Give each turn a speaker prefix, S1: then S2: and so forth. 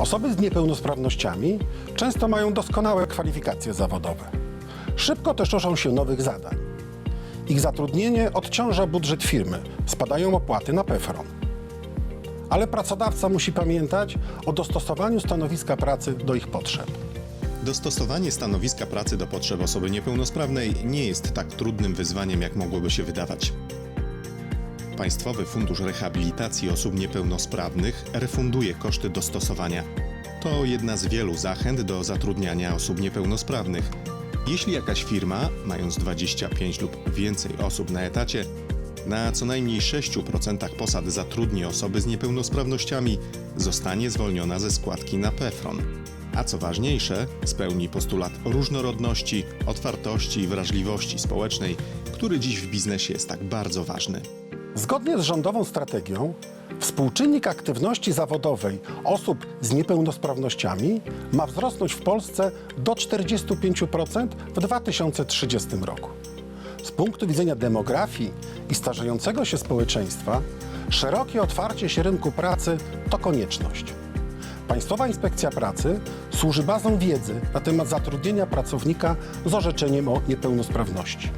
S1: Osoby z niepełnosprawnościami często mają doskonałe kwalifikacje zawodowe. Szybko też uczą się nowych zadań. Ich zatrudnienie odciąża budżet firmy, spadają opłaty na PFRON. Ale pracodawca musi pamiętać o dostosowaniu stanowiska pracy do ich potrzeb.
S2: Dostosowanie stanowiska pracy do potrzeb osoby niepełnosprawnej nie jest tak trudnym wyzwaniem, jak mogłoby się wydawać. Państwowy Fundusz Rehabilitacji Osób Niepełnosprawnych refunduje koszty dostosowania. To jedna z wielu zachęt do zatrudniania osób niepełnosprawnych. Jeśli jakaś firma, mając 25 lub więcej osób na etacie, na co najmniej 6% posad zatrudni osoby z niepełnosprawnościami, zostanie zwolniona ze składki na PFRON. A co ważniejsze, spełni postulat różnorodności, otwartości i wrażliwości społecznej, który dziś w biznesie jest tak bardzo ważny.
S1: Zgodnie z rządową strategią, współczynnik aktywności zawodowej osób z niepełnosprawnościami ma wzrosnąć w Polsce do 45% w 2030 roku. Z punktu widzenia demografii i starzejącego się społeczeństwa, szerokie otwarcie się rynku pracy to konieczność. Państwowa Inspekcja Pracy służy bazą wiedzy na temat zatrudnienia pracownika z orzeczeniem o niepełnosprawności.